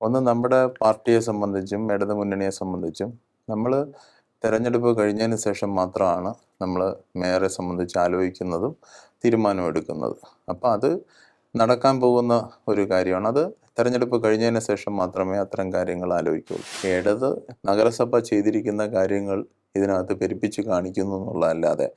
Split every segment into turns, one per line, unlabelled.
ഒന്ന് നമ്മുടെ പാർട്ടിയെ സംബന്ധിച്ചും ഇടതു മുന്നണിയെ സംബന്ധിച്ചും. നമ്മൾ തെരഞ്ഞെടുപ്പ് കഴിഞ്ഞതിന് ശേഷം മാത്രമാണ് നമ്മൾ മേയറെ സംബന്ധിച്ച് ആലോചിക്കുന്നതും തീരുമാനമെടുക്കുന്നത്. അപ്പോൾ അത് നടക്കാൻ പോകുന്ന ഒരു കാര്യമാണ്. അത് തെരഞ്ഞെടുപ്പ് കഴിഞ്ഞതിന് ശേഷം മാത്രമേ അത്തരം കാര്യങ്ങൾ ആലോചിക്കുള്ളൂ ഇടത് നഗരസഭ ചെയ്തിരിക്കുന്ന കാര്യങ്ങൾ ഇതിനകത്ത് പെരുപ്പിച്ച് കാണിക്കുന്നു എന്നുള്ളതല്ലാതെ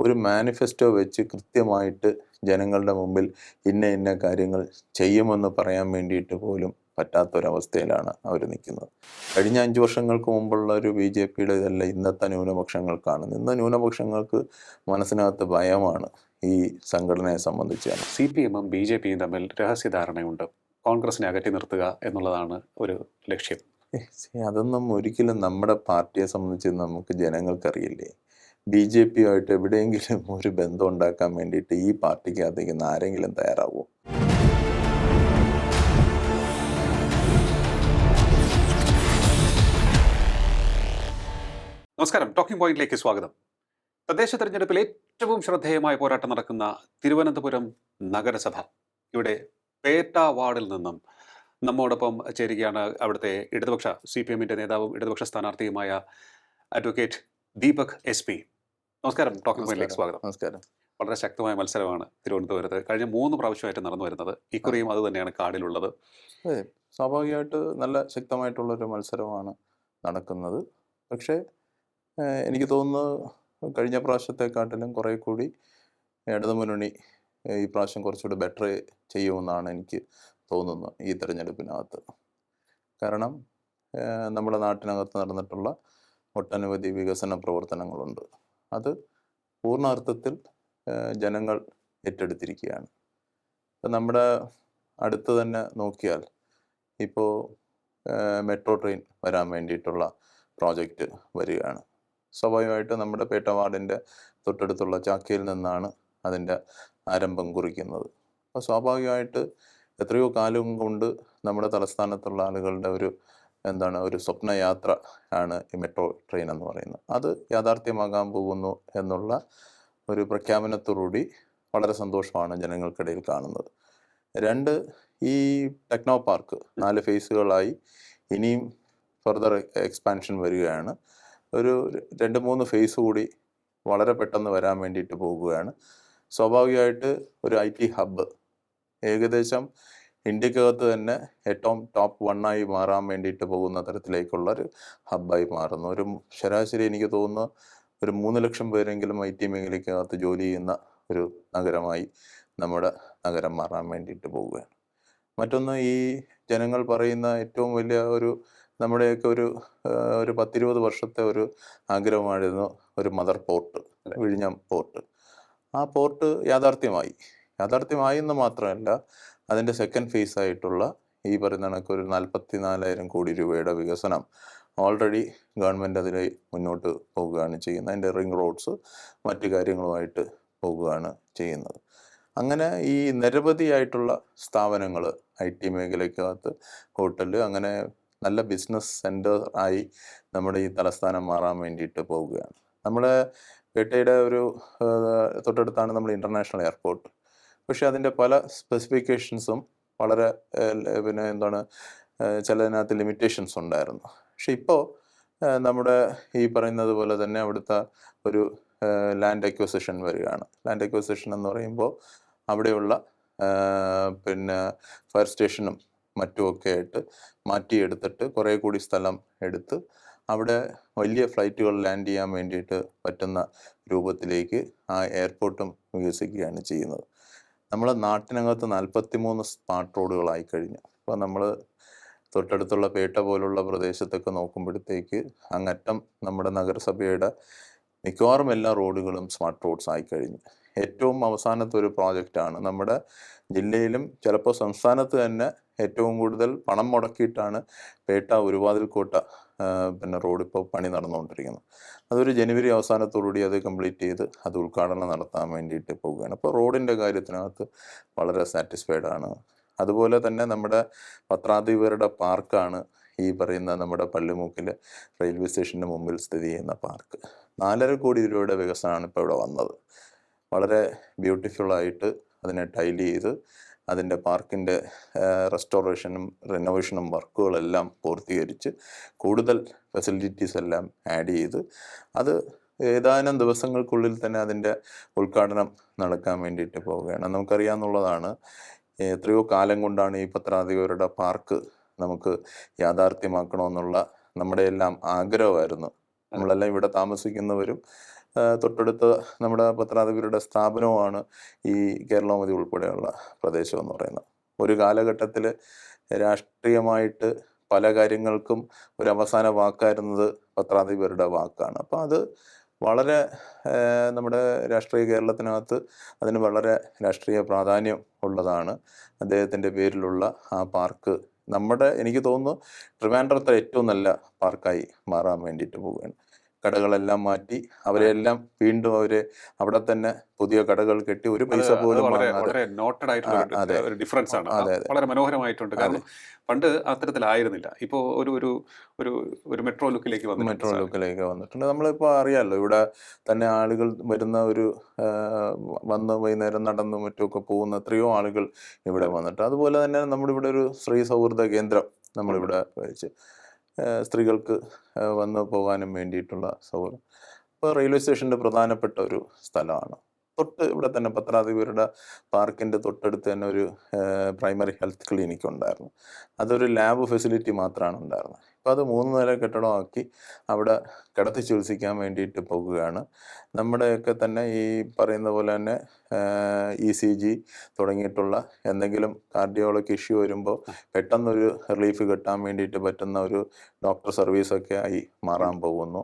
ഒരു മാനിഫെസ്റ്റോ വെച്ച് കൃത്യമായിട്ട് ജനങ്ങളുടെ മുമ്പിൽ ഇന്ന ഇന്ന കാര്യങ്ങൾ ചെയ്യുമെന്ന് പറയാൻ വേണ്ടിയിട്ട് പോലും പറ്റാത്തൊരവസ്ഥയിലാണ് അവർ നിൽക്കുന്നത് കഴിഞ്ഞ അഞ്ച് വർഷങ്ങൾക്ക് മുമ്പുള്ള ഒരു ബി ജെ പിയുടെ ഇതല്ല ഇന്നത്തെ ന്യൂനപക്ഷങ്ങൾക്കാണ്. ഇന്ന് ന്യൂനപക്ഷങ്ങൾക്ക് മനസ്സിനകത്ത് ഭയമാണ് ഈ സംഘടനയെ സംബന്ധിച്ച്
സി പി എമ്മും ബി ജെ പിയും തമ്മിൽ രഹസ്യധാരണയുണ്ട്. കോൺഗ്രസിനെ അകറ്റി നിർത്തുക എന്നുള്ളതാണ് ഒരു ലക്ഷ്യം.
അതൊന്നും ഒരിക്കലും നമ്മുടെ പാർട്ടിയെ സംബന്ധിച്ച് നമുക്ക് ജനങ്ങൾക്കറിയില്ലേ? ബി ജെ പിയുമായിട്ട് എവിടെയെങ്കിലും ഒരു ബന്ധം ഉണ്ടാക്കാൻ വേണ്ടിയിട്ട് ഈ പാർട്ടിക്കകത്തേക്ക് ആരെങ്കിലും തയ്യാറാവുമോ
നമസ്കാരം. ടോക്കിംഗ് പോയിന്റിലേക്ക് സ്വാഗതം. തദ്ദേശ തെരഞ്ഞെടുപ്പിൽ ഏറ്റവും ശ്രദ്ധേയമായ പോരാട്ടം നടക്കുന്ന തിരുവനന്തപുരം നഗരസഭ. ഇവിടെ പേട്ട വാർഡിൽ നിന്നും നമ്മോടൊപ്പം ചേരുകയാണ് അവിടുത്തെ ഇടതുപക്ഷ സി പി എമ്മിന്റെ നേതാവും ഇടതുപക്ഷ സ്ഥാനാർത്ഥിയുമായ അഡ്വക്കേറ്റ് ദീപക് എസ് പി നമസ്കാരം. ടോക്കിംഗ് പോയിന്റിലേക്ക് സ്വാഗതം.
നമസ്കാരം.
വളരെ ശക്തമായ മത്സരമാണ് തിരുവനന്തപുരത്ത്. കഴിഞ്ഞ മൂന്ന് പ്രാവശ്യമായിട്ട് നടന്നു വരുന്നത് ഇക്കുറിയും അത് തന്നെയാണ് കാർഡിലുള്ളത്.
സ്വാഭാവികമായിട്ട് നല്ല ശക്തമായിട്ടുള്ള ഒരു മത്സരമാണ് നടക്കുന്നത്. പക്ഷേ എനിക്ക് തോന്നുന്നു കഴിഞ്ഞ പ്രാവശ്യത്തെക്കാട്ടിലും കുറേ കൂടി ഇടതു മുന്നണി ഈ പ്രാവശ്യം കുറച്ചുകൂടി ബെറ്റർ ചെയ്യുമെന്നാണ് എനിക്ക് തോന്നുന്നത് ഈ തെരഞ്ഞെടുപ്പിനകത്ത്. കാരണം നമ്മുടെ നാട്ടിനകത്ത് നടന്നിട്ടുള്ള ഒട്ടനവധി വികസന പ്രവർത്തനങ്ങളുണ്ട്. അത് പൂർണാർത്ഥത്തിൽ ജനങ്ങൾ ഏറ്റെടുത്തിരിക്കുകയാണ്. ഇപ്പം നമ്മുടെ അടുത്ത് തന്നെ നോക്കിയാൽ ഇപ്പോൾ മെട്രോ ട്രെയിൻ വരാൻ വേണ്ടിയിട്ടുള്ള പ്രോജക്റ്റ് വരികയാണ്. സ്വാഭാവികമായിട്ട് നമ്മുടെ പേട്ടവാർഡിന്റെ തൊട്ടടുത്തുള്ള ചാക്കയിൽ നിന്നാണ് അതിന്റെ ആരംഭം കുറിക്കുന്നത്. അപ്പോൾ സ്വാഭാവികമായിട്ട് എത്രയോ കാലം കൊണ്ട് നമ്മുടെ തലസ്ഥാനത്തുള്ള ആളുകളുടെ ഒരു എന്താണ് ഒരു സ്വപ്നയാത്ര ആണ് ഈ മെട്രോ ട്രെയിൻ എന്ന് പറയുന്നത്. അത് യാഥാർത്ഥ്യമാകാൻ പോകുന്നു എന്നുള്ള ഒരു പ്രഖ്യാപനത്തോടുകൂടി വളരെ സന്തോഷമാണ് ജനങ്ങൾക്കിടയിൽ കാണുന്നത്. രണ്ട് ഈ ടെക്നോ പാർക്ക് നാല് ഫേസുകളായി ഇനിയും ഫർദർ എക്സ്പാൻഷൻ വരികയാണ്. ഒരു രണ്ട് മൂന്ന് ഫേസ് കൂടി വളരെ പെട്ടെന്ന് വരാൻ വേണ്ടിയിട്ട് പോകുകയാണ്. സ്വാഭാവികമായിട്ട് ഒരു ഐ ടി ഹബ്ബ് ഏകദേശം ഇന്ത്യക്കകത്ത് തന്നെ ഏറ്റവും ടോപ്പ് വണ്ണായി മാറാൻ വേണ്ടിയിട്ട് പോകുന്ന തരത്തിലേക്കുള്ള ഒരു ഹബ്ബായി മാറുന്നു. ഒരു ശരാശരി എനിക്ക് തോന്നുന്നു ഒരു മൂന്ന് ലക്ഷം പേരെങ്കിലും ഐ ടി മേഖലയ്ക്കകത്ത് ജോലി ചെയ്യുന്ന ഒരു നഗരമായി നമ്മുടെ നഗരം മാറാൻ വേണ്ടിയിട്ട് പോവുകയാണ് മറ്റൊന്ന് ഈ ജനങ്ങൾ പറയുന്ന ഏറ്റവും വലിയ ഒരു നമ്മുടെയൊക്കെ ഒരു ഒരു പത്തിരുപത് വർഷത്തെ ഒരു ആഗ്രഹമായിരുന്നു ഒരു മദർ പോർട്ട് വിഴിഞ്ഞം പോർട്ട്. ആ പോർട്ട് യാഥാർത്ഥ്യമായി. യാഥാർത്ഥ്യമായി എന്ന് മാത്രമല്ല അതിന്റെ സെക്കൻഡ് ഫേസ് ആയിട്ടുള്ള ഈ പറയുന്ന കണക്ക് ഒരു നാൽപ്പത്തി നാലായിരം കോടി രൂപയുടെ വികസനം ഓൾറെഡി ഗവൺമെന്റ് അതിന് മുന്നോട്ട് പോകുകയാണ് ചെയ്യുന്നത്. അതിന്റെ റിംഗ് റോഡ്സ് മറ്റു കാര്യങ്ങളുമായിട്ട് പോകുകയാണ് ചെയ്യുന്നത്. അങ്ങനെ ഈ നിരവധിയായിട്ടുള്ള സ്ഥാപനങ്ങൾ ഐ ടി മേഖലയ്ക്കകത്ത് ഹോട്ടൽ അങ്ങനെ നല്ല ബിസിനസ് സെന്റർ ആയി നമ്മുടെ ഈ തലസ്ഥാനം മാറാൻ വേണ്ടിയിട്ട് പോവുകയാണ്. നമ്മുടെ പേട്ടയുടെ ഒരു തൊട്ടടുത്താണ് നമ്മൾ ഇന്റർനാഷണൽ എയർപോർട്ട് പക്ഷേ അതിന്റെ പല സ്പെസിഫിക്കേഷൻസും വളരെ പിന്നെ എന്താണ് ചിലതിനകത്ത് ലിമിറ്റേഷൻസ് ഉണ്ടായിരുന്നു. പക്ഷെ ഇപ്പോൾ നമ്മുടെ ഈ പറയുന്നത് പോലെ തന്നെ അവിടുത്തെ ഒരു ലാൻഡ് അക്വസിഷൻ വരികയാണ്. ലാൻഡ് അക്വസിഷൻ എന്ന് പറയുമ്പോൾ അവിടെയുള്ള പിന്നെ ഫയർ സ്റ്റേഷനും മറ്റുമൊക്കെ ആയിട്ട് മാറ്റിയെടുത്തിട്ട് കുറേ കൂടി സ്ഥലം എടുത്ത് അവിടെ വലിയ ഫ്ലൈറ്റുകൾ ലാൻഡ് ചെയ്യാൻ വേണ്ടിയിട്ട് പറ്റുന്ന രൂപത്തിലേക്ക് ആ എയർപോർട്ടും വികസിക്കുകയാണ് ചെയ്യുന്നത്. നമ്മളെ നാട്ടിനകത്ത് നാൽപ്പത്തി മൂന്ന് സ്മാർട്ട് റോഡുകളായി കഴിഞ്ഞു. അപ്പോൾ നമ്മൾ തൊട്ടടുത്തുള്ള പേട്ട പോലുള്ള പ്രദേശത്തൊക്കെ നോക്കുമ്പോഴത്തേക്ക് അങ്ങറ്റം നമ്മുടെ നഗരസഭയുടെ മിക്കവാറും എല്ലാ റോഡുകളും സ്മാർട്ട് റോഡ്സ് ആയി കഴിഞ്ഞു. ഏറ്റവും അവസാനത്തെ ഒരു പ്രോജക്റ്റാണ് നമ്മുടെ ജില്ലയിലും ചിലപ്പോൾ സംസ്ഥാനത്ത് തന്നെ ഏറ്റവും കൂടുതൽ പണം മുടക്കിയിട്ടാണ് പേട്ട ഒരുവാതിൽക്കോട്ട പിന്നെ റോഡ് ഇപ്പോൾ പണി നടന്നുകൊണ്ടിരിക്കുന്നത്. അതൊരു ജനുവരി അവസാനത്തോടുകൂടി അത് കംപ്ലീറ്റ് ചെയ്ത് അത് ഉദ്ഘാടനം നടത്താൻ വേണ്ടിയിട്ട് പോവുകയാണ്. അപ്പോൾ റോഡിന്റെ കാര്യത്തിനകത്ത് വളരെ സാറ്റിസ്ഫൈഡ് ആണ്. അതുപോലെ തന്നെ നമ്മുടെ പത്രാധിപരുടെ പാർക്കാണ് ഈ പറയുന്ന നമ്മുടെ പള്ളിമുക്കിൽ റെയിൽവേ സ്റ്റേഷന്റെ മുമ്പിൽ സ്ഥിതി ചെയ്യുന്ന പാർക്ക്. നാലര കോടി രൂപയുടെ വികസനമാണ് ഇപ്പോൾ ഇവിടെ വന്നത്. വളരെ ബ്യൂട്ടിഫുള്ളായിട്ട് അതിനെ ടൈൽ ചെയ്ത് അതിന്റെ പാർക്കിന്റെ റെസ്റ്റോറേഷനും റിനോവേഷനും വർക്കുകളെല്ലാം പൂർത്തീകരിച്ച് കൂടുതൽ ഫെസിലിറ്റീസ് എല്ലാം ആഡ് ചെയ്ത് അത് ഏതാനും ദിവസങ്ങൾക്കുള്ളിൽ തന്നെ അതിന്റെ ഉദ്ഘാടനം നടക്കാൻ വേണ്ടിയിട്ട് പോവുകയാണ്. നമുക്കറിയാമെന്നുള്ളതാണ് എത്രയോ കാലം കൊണ്ടാണ് ഈ പത്രാധിപരുടെ പാർക്ക് നമുക്ക് യാഥാർത്ഥ്യമാക്കണമെന്നുള്ള നമ്മുടെ എല്ലാം ആഗ്രഹമായിരുന്നു. നമ്മളെല്ലാം ഇവിടെ താമസിക്കുന്നവരും തൊട്ടടുത്ത് നമ്മുടെ പത്രാധിപരുടെ സ്ഥാപനവുമാണ് ഈ കേരളമതി ഉൾപ്പെടെയുള്ള പ്രദേശം എന്ന് പറയുന്നത്. ഒരു കാലഘട്ടത്തിൽ രാഷ്ട്രീയമായിട്ട് പല കാര്യങ്ങൾക്കും ഒരു അവസാന വാക്കായിരുന്നത് പത്രാധിപരുടെ വാക്കാണ്. അപ്പോൾ അത് വളരെ നമ്മുടെ രാഷ്ട്രീയ കേരളത്തിനകത്ത് അതിന് വളരെ രാഷ്ട്രീയ പ്രാധാന്യം ഉള്ളതാണ്. അദ്ദേഹത്തിന്റെ പേരിലുള്ള ആ പാർക്ക് നമ്മുടെ എനിക്ക് തോന്നുന്നു ട്രിവാൻഡ്രത്തെ ഏറ്റവും നല്ല പാർക്കായി മാറാൻ വേണ്ടിയിട്ട് പോവുകയാണ്. കടകളെല്ലാം മാറ്റി അവരെല്ലാം വീണ്ടും അവർ അവിടെ തന്നെ പുതിയ കടകൾ കെട്ടി ഒരു പൈസ പോലും
വളരെ നോട്ടഡ് ആയിട്ടുള്ള ഒരു ഡിഫറൻസ് ആണ്. വളരെ മനോഹരമായിട്ടുണ്ട്. കാരണം പണ്ട് അത്തരത്തിലായിരുന്നില്ല ഇപ്പോൾ ഒരു ഒരു ഒരു ഒരു മെട്രോ ലുക്കിലേക്ക്
വന്നു
മെട്രോ
ലുക്കിലേക്ക് വന്നിട്ടുണ്ട്. നമ്മളിപ്പോൾ അറിയാമല്ലോ ഇവിടെ തന്നെ ആളുകൾ വരുന്ന ഒരു വന്ന് വൈകുന്നേരം നടന്നു മറ്റുമൊക്കെ പോകുന്ന എത്രയോ ആളുകൾ ഇവിടെ വന്നിട്ട്. അതുപോലെ തന്നെ നമ്മുടെ ഇവിടെ ഒരു സ്ത്രീ സൗഹൃദ കേന്ദ്രം നമ്മളിവിടെ വെച്ച് സ്ത്രീകൾക്ക് വന്നു പോകാനും വേണ്ടിയിട്ടുള്ള സൗകര്യം. ഇപ്പോൾ റെയിൽവേ സ്റ്റേഷന്റെ പ്രധാനപ്പെട്ട ഒരു സ്ഥലമാണ്. തൊട്ട് ഇവിടെ തന്നെ പത്രാധിപരുടെ പാർക്കിന്റെ തൊട്ടടുത്ത് തന്നെ ഒരു പ്രൈമറി ഹെൽത്ത് ക്ലിനിക് ഉണ്ടായിരുന്നു. അതൊരു ലാബ് ഫെസിലിറ്റി മാത്രമാണ് ഉണ്ടായിരുന്നത്. അപ്പോൾ അത് മൂന്ന് നില കെട്ടിടമാക്കി അവിടെ കിടത്തി ചികിത്സിക്കാൻ വേണ്ടിയിട്ട് പോകുകയാണ്. നമ്മുടെയൊക്കെ തന്നെ ഈ പറയുന്ന പോലെ തന്നെ ഇ സി ജി തുടങ്ങിയിട്ടുള്ള എന്തെങ്കിലും കാർഡിയോളജി ഇഷ്യൂ വരുമ്പോൾ പെട്ടെന്നൊരു റിലീഫ് കിട്ടാൻ വേണ്ടിയിട്ട് പറ്റുന്ന ഒരു ഡോക്ടർ സർവീസൊക്കെ ആയി മാറാൻ പോകുന്നു.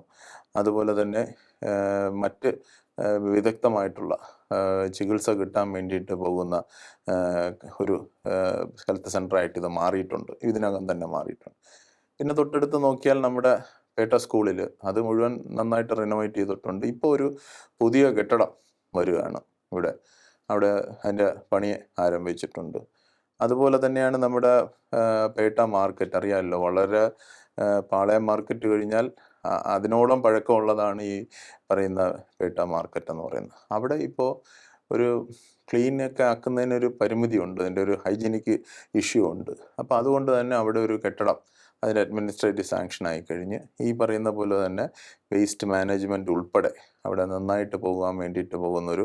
അതുപോലെ തന്നെ മറ്റ് വിദഗ്ധമായിട്ടുള്ള ചികിത്സ കിട്ടാൻ വേണ്ടിയിട്ട് പോകുന്ന ഒരു ഹെൽത്ത് സെന്ററായിട്ട് ഇത് മാറിയിട്ടുണ്ട്. ഇതിനകം തന്നെ മാറിയിട്ടുണ്ട്. പിന്നെ തൊട്ടടുത്ത് നോക്കിയാൽ നമ്മുടെ പേട്ട സ്കൂളിൽ അത് മുഴുവൻ നന്നായിട്ട് റിനോവേറ്റ് ചെയ്തിട്ടുണ്ട്. ഇപ്പോൾ ഒരു പുതിയ കെട്ടിടം വരികയാണ് ഇവിടെ. അവിടെ അതിന്റെ പണി ആരംഭിച്ചിട്ടുണ്ട്. അതുപോലെ തന്നെയാണ് നമ്മുടെ പേട്ട മാർക്കറ്റ്. അറിയാമല്ലോ വളരെ പാളയം മാർക്കറ്റ് കഴിഞ്ഞാൽ അതിനോളം പഴക്കമുള്ളതാണ് ഈ പറയുന്ന പേട്ട മാർക്കറ്റ് എന്ന് പറയുന്നത്. അവിടെ ഇപ്പോൾ ഒരു ക്ലീൻ ഒക്കെ ആക്കുന്നതിനൊരു പരിമിതിയുണ്ട്. അതിന്റെ ഒരു ഹൈജീനിക് ഇഷ്യൂ ഉണ്ട്. അപ്പോൾ അതുകൊണ്ട് തന്നെ അവിടെ ഒരു കെട്ടിടം അതിന് അഡ്മിനിസ്ട്രേറ്റീവ് സാങ്ഷൻ ആയി കഴിഞ്ഞ് ഈ പറയുന്ന പോലെ തന്നെ വേസ്റ്റ് മാനേജ്മെന്റ് ഉൾപ്പെടെ അവിടെ നന്നായിട്ട് പോകാൻ വേണ്ടിയിട്ട് പോകുന്ന ഒരു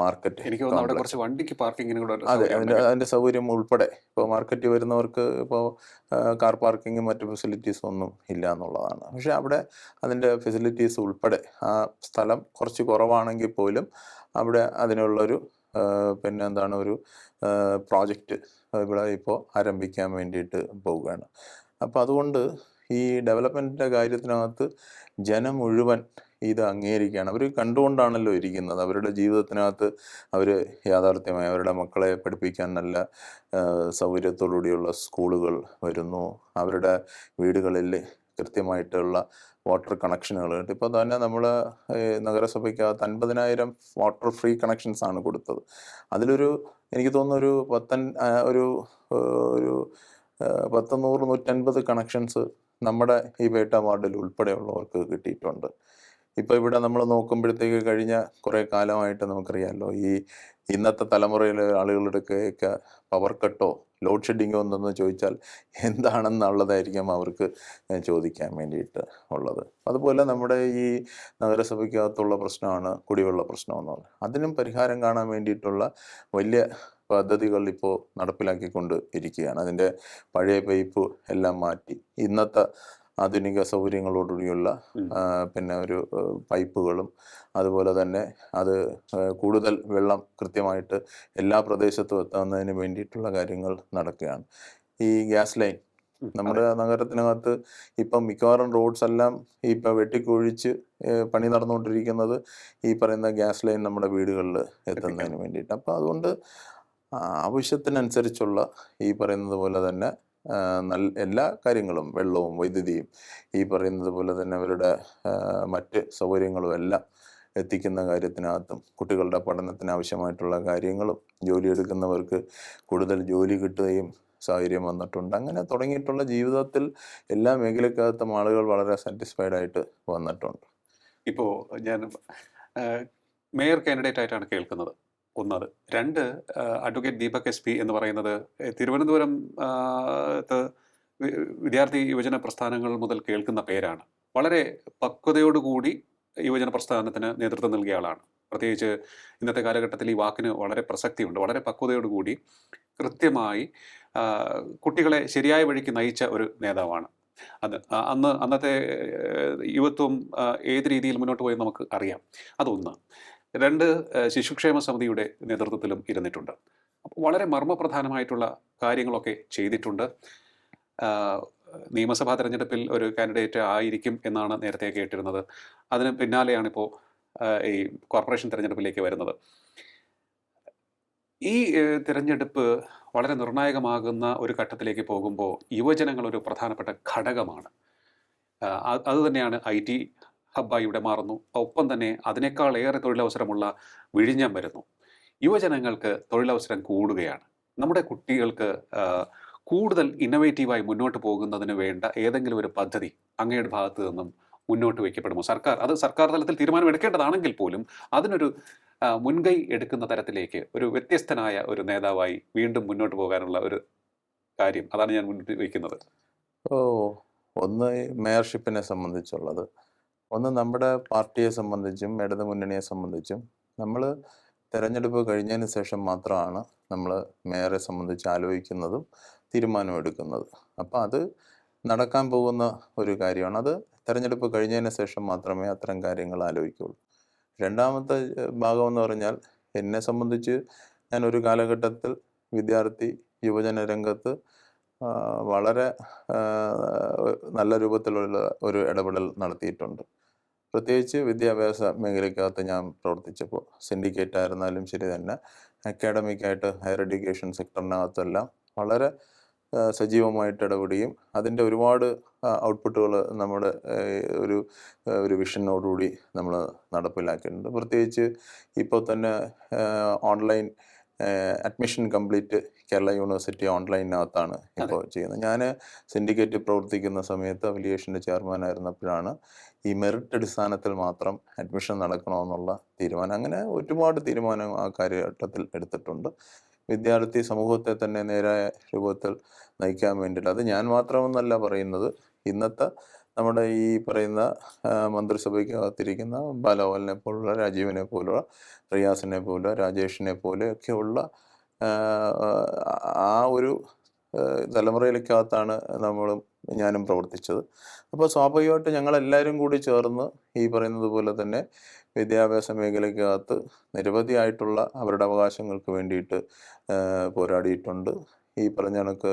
മാർക്കറ്റ്
എനിക്ക് അവിടെ കുറച്ച് വണ്ടിക്ക് പാർക്കിങ്ങിന് കൂടെ
അതെ
അതിന്റെ
അതിന്റെ സൗകര്യം ഉൾപ്പെടെ ഇപ്പോൾ മാർക്കറ്റിൽ വരുന്നവർക്ക് ഇപ്പോൾ കാർ പാർക്കിങ്ങും മറ്റു ഫെസിലിറ്റീസും ഒന്നും ഇല്ല എന്നുള്ളതാണ്. പക്ഷേ അവിടെ അതിന്റെ ഫെസിലിറ്റീസ് ഉൾപ്പെടെ ആ സ്ഥലം കുറച്ച് കുറവാണെങ്കിൽ പോലും അവിടെ അതിനുള്ളൊരു പിന്നെ എന്താണ് ഒരു പ്രോജക്റ്റ് ഇവിടെ ഇപ്പോൾ ആരംഭിക്കാൻ വേണ്ടിയിട്ട് പോവുകയാണ്. അപ്പോൾ അതുകൊണ്ട് ഈ ഡെവലപ്മെന്റിന്റെ കാര്യത്തിനകത്ത് ജനം മുഴുവൻ ഇത് അംഗീകരിക്കുകയാണ്. അവർ കണ്ടുകൊണ്ടാണല്ലോ ഇരിക്കുന്നത്. അവരുടെ ജീവിതത്തിനകത്ത് അവർ യാഥാർത്ഥ്യമായി അവരുടെ മക്കളെ പഠിപ്പിക്കാൻ നല്ല സൗകര്യത്തോടുകൂടിയുള്ള സ്കൂളുകൾ വരുന്നു. അവരുടെ വീടുകളിൽ കൃത്യമായിട്ടുള്ള വാട്ടർ കണക്ഷനുകൾ ഇപ്പോൾ തന്നെ നമ്മൾ നഗരസഭയ്ക്കകത്ത് അൻപതിനായിരം വാട്ടർ ഫ്രീ കണക്ഷൻസ് ആണ് കൊടുത്തത്. അതിലൊരു എനിക്ക് തോന്നുന്നു ഒരു പത്തൻ ഒരു ഒരു പത്ത് നൂറ് നൂറ്റൻപത് കണക്ഷൻസ് നമ്മുടെ ഈ വേട്ട വാർഡിൽ ഉൾപ്പെടെയുള്ളവർക്ക് കിട്ടിയിട്ടുണ്ട്. ഇപ്പോൾ ഇവിടെ നമ്മൾ നോക്കുമ്പോഴത്തേക്ക് കഴിഞ്ഞ കുറേ കാലമായിട്ട് നമുക്കറിയാമല്ലോ ഈ ഇന്നത്തെ തലമുറയിലെ ആളുകളുടെയൊക്കെ പവർ കട്ടോ ലോഡ് ഷെഡിങ്ങോ എന്തെന്ന് ചോദിച്ചാൽ എന്താണെന്നുള്ളതായിരിക്കും അവർക്ക് ചോദിക്കാൻ വേണ്ടിയിട്ട് ഉള്ളത്. അതുപോലെ നമ്മുടെ ഈ നഗരസഭയ്ക്കകത്തുള്ള പ്രശ്നമാണ് കുടിവെള്ള പ്രശ്നം എന്ന് പറയുന്നത് അതിനും പരിഹാരം കാണാൻ വേണ്ടിയിട്ടുള്ള വലിയ പദ്ധതികൾ ഇപ്പോൾ നടപ്പിലാക്കിക്കൊണ്ട് ഇരിക്കുകയാണ്. അതിന്റെ പഴയ പൈപ്പ് എല്ലാം മാറ്റി. ഇന്നത്തെ ആധുനിക സൗകര്യങ്ങളോടുകൂടിയുള്ള പിന്നെ ഒരു പൈപ്പുകളും അതുപോലെ തന്നെ അത് കൂടുതൽ വെള്ളം കൃത്യമായിട്ട് എല്ലാ പ്രദേശത്തും എത്തുന്നതിന് വേണ്ടിയിട്ടുള്ള കാര്യങ്ങൾ നടക്കുകയാണ്. ഈ ഗ്യാസ് ലൈൻ നമ്മുടെ നഗരത്തിനകത്ത് ഇപ്പം മിക്കവാറും റോഡ്സ് എല്ലാം ഇപ്പം വെട്ടിക്കൊഴിച്ച് പണി നടന്നുകൊണ്ടിരിക്കുന്നത് ഈ പറയുന്ന ഗ്യാസ് ലൈൻ നമ്മുടെ വീടുകളിൽ എത്തുന്നതിന് വേണ്ടിയിട്ട്. അപ്പോൾ അതുകൊണ്ട് ആവശ്യത്തിനനുസരിച്ചുള്ള ഈ പറയുന്നത് പോലെ തന്നെ നല്ല എല്ലാ കാര്യങ്ങളും വെള്ളവും വൈദ്യുതിയും ഈ പറയുന്നത് പോലെ തന്നെ അവരുടെ മറ്റ് സൗകര്യങ്ങളും എല്ലാം എത്തിക്കുന്ന കാര്യത്തിനകത്തും കുട്ടികളുടെ പഠനത്തിന് ആവശ്യമായിട്ടുള്ള കാര്യങ്ങളും ജോലിയെടുക്കുന്നവർക്ക് കൂടുതൽ ജോലി കിട്ടുകയും സാഹചര്യം വന്നിട്ടുണ്ട്. അങ്ങനെ തുടങ്ങിയിട്ടുള്ള ജീവിതത്തിൽ എല്ലാ മേഖലക്കകത്തും ആളുകൾ വളരെ സാറ്റിസ്ഫൈഡ് ആയിട്ട് വന്നിട്ടുണ്ട്.
ഇപ്പോൾ ഞാൻ മേയർ കാൻഡിഡേറ്റ് ആയിട്ടാണ് കേൾക്കുന്നത്. ഒന്നത്. രണ്ട് അഡ്വക്കേറ്റ് ദീപക് എസ് പി എന്ന് പറയുന്നത് തിരുവനന്തപുരം വിദ്യാർത്ഥി യുവജന പ്രസ്ഥാനങ്ങൾ മുതൽ കേൾക്കുന്ന പേരാണ്. വളരെ പക്വതയോടുകൂടി യുവജന പ്രസ്ഥാനത്തിന് നേതൃത്വം നൽകിയ ആളാണ്. പ്രത്യേകിച്ച് ഇന്നത്തെ കാലഘട്ടത്തിൽ ഈ വാക്കിന് വളരെ പ്രസക്തിയുണ്ട്. വളരെ പക്വതയോടുകൂടി കൃത്യമായി കുട്ടികളെ ശരിയായ വഴിക്ക് നയിച്ച ഒരു നേതാവാണ്. അത് അന്ന് അന്നത്തെ യുവത്വം ഏത് രീതിയിൽ മുന്നോട്ട് പോയെന്ന് നമുക്ക് അറിയാം. അതൊന്ന്. രണ്ട് ശിശുക്ഷേമ സമിതിയുടെ നേതൃത്വത്തിലും ഇരുന്നിട്ടുണ്ട്. വളരെ മർമ്മപ്രധാനമായിട്ടുള്ള കാര്യങ്ങളൊക്കെ ചെയ്തിട്ടുണ്ട്. നിയമസഭാ തെരഞ്ഞെടുപ്പിൽ ഒരു കാൻഡിഡേറ്റ് ആയിരിക്കും എന്നാണ് നേരത്തെ കേട്ടിരുന്നത്. അതിന് പിന്നാലെയാണ് ഇപ്പോൾ ഈ കോർപ്പറേഷൻ തെരഞ്ഞെടുപ്പിലേക്ക് വരുന്നത്. ഈ തിരഞ്ഞെടുപ്പ് വളരെ നിർണായകമാകുന്ന ഒരു ഘട്ടത്തിലേക്ക് പോകുമ്പോൾ യുവജനങ്ങൾ ഒരു പ്രധാനപ്പെട്ട ഘടകമാണ്. അത് തന്നെയാണ് ഐ ടി ഹബ്ബായി ഇവിടെ മാറുന്നു. ഒപ്പം തന്നെ അതിനേക്കാൾ ഏറെ തൊഴിലവസരമുള്ള വിഴിഞ്ഞം വരുന്നു. യുവജനങ്ങൾക്ക് തൊഴിലവസരം കൂടുകയാണ്. നമ്മുടെ കുട്ടികൾക്ക് കൂടുതൽ ഇന്നവേറ്റീവായി മുന്നോട്ട് പോകുന്നതിന് വേണ്ട ഏതെങ്കിലും ഒരു പദ്ധതി അങ്ങയുടെ ഭാഗത്ത് നിന്നും മുന്നോട്ട് വയ്ക്കപ്പെടുമോ? സർക്കാർ അത് സർക്കാർ തലത്തിൽ തീരുമാനം എടുക്കേണ്ടതാണെങ്കിൽ പോലും അതിനൊരു മുൻകൈ എടുക്കുന്ന തരത്തിലേക്ക് ഒരു വ്യത്യസ്തനായ ഒരു നേതാവായി വീണ്ടും മുന്നോട്ട് പോകാനുള്ള ഒരു കാര്യം അതാണ് ഞാൻ മുന്നോട്ട് വയ്ക്കുന്നത്.
ഓ ഒന്ന് മേയർഷിപ്പിനെ സംബന്ധിച്ചുള്ളത്. ഒന്ന് നമ്മുടെ പാർട്ടിയെ സംബന്ധിച്ചും ഇടതു മുന്നണിയെ സംബന്ധിച്ചും. നമ്മൾ തെരഞ്ഞെടുപ്പ് കഴിഞ്ഞതിന് ശേഷം മാത്രമാണ് നമ്മൾ മേയറെ സംബന്ധിച്ച് ആലോചിക്കുന്നതും തീരുമാനമെടുക്കുന്നത്. അപ്പോൾ അത് നടക്കാൻ പോകുന്ന ഒരു കാര്യമാണ്. അത് തെരഞ്ഞെടുപ്പ് കഴിഞ്ഞതിന് ശേഷം മാത്രമേ അത്തരം കാര്യങ്ങൾ ആലോചിക്കുള്ളൂ. രണ്ടാമത്തെ ഭാഗം എന്ന് പറഞ്ഞാൽ എന്നെ സംബന്ധിച്ച് ഞാൻ ഒരു കാലഘട്ടത്തിൽ വിദ്യാർത്ഥി യുവജന രംഗത്ത് വളരെ നല്ല രൂപത്തിലുള്ള ഒരു ഇടപെടൽ നടത്തിയിട്ടുണ്ട്. പ്രത്യേകിച്ച് വിദ്യാഭ്യാസ മേഖലയ്ക്കകത്ത് ഞാൻ പ്രവർത്തിച്ചപ്പോൾ സിൻഡിക്കേറ്റ് ആയിരുന്നാലും ശരി തന്നെ അക്കാഡമിക്കായിട്ട് ഹയർ എഡ്യൂക്കേഷൻ സെക്ടറിനകത്തെല്ലാം വളരെ സജീവമായിട്ട് ഇടപെടുകയും അതിന്റെ ഒരുപാട് ഔട്ട്പുട്ടുകൾ നമ്മുടെ ഒരു ഒരു വിഷനോടുകൂടി നമ്മൾ നടപ്പിലാക്കിയിട്ടുണ്ട്. പ്രത്യേകിച്ച് ഇപ്പോൾ തന്നെ online admission complete Kerala university ഓൺലൈനകത്താണ് ഇപ്പോൾ ചെയ്യുന്നത്. ഞാൻ സിൻഡിക്കേറ്റ് പ്രവർത്തിക്കുന്ന സമയത്ത് അഫിലിയേഷന്റെ ചെയർമാൻ ആയിരുന്നപ്പോഴാണ് ഈ മെറിറ്റ് അടിസ്ഥാനത്തിൽ മാത്രം അഡ്മിഷൻ നടക്കണമെന്നുള്ള തീരുമാനം. അങ്ങനെ ഒരുപാട് തീരുമാനം ആ കാലഘട്ടത്തിൽ എടുത്തിട്ടുണ്ട്. വിദ്യാർത്ഥി സമൂഹത്തെ തന്നെ നേരായ രൂപത്തിൽ നയിക്കാൻ വേണ്ടിയിട്ട്. അത് ഞാൻ മാത്രമെന്നല്ല പറയുന്നത്. ഇന്നത്തെ നമ്മുടെ ഈ പറയുന്ന മന്ത്രിസഭയ്ക്കകത്തിരിക്കുന്ന ബാലഗോപാലിനെ പോലുള്ള രാജീവിനെ പോലുള്ള റിയാസിനെ പോലെ രാജേഷിനെ പോലെ ഒക്കെയുള്ള ആ, ഒരു തലമുറയിലേക്കകത്താണ് നമ്മളും ഞാനും പ്രവർത്തിച്ചത്. അപ്പോൾ സ്വാഭാവികമായിട്ട് ഞങ്ങളെല്ലാവരും കൂടി ചേർന്ന് ഈ പറയുന്നത് പോലെ തന്നെ വിദ്യാഭ്യാസ മേഖലയ്ക്കകത്ത് നിരവധിയായിട്ടുള്ള അവരുടെ അവകാശങ്ങൾക്ക് വേണ്ടിയിട്ട് പോരാടിയിട്ടുണ്ട്. ഈ പറഞ്ഞ കണക്ക്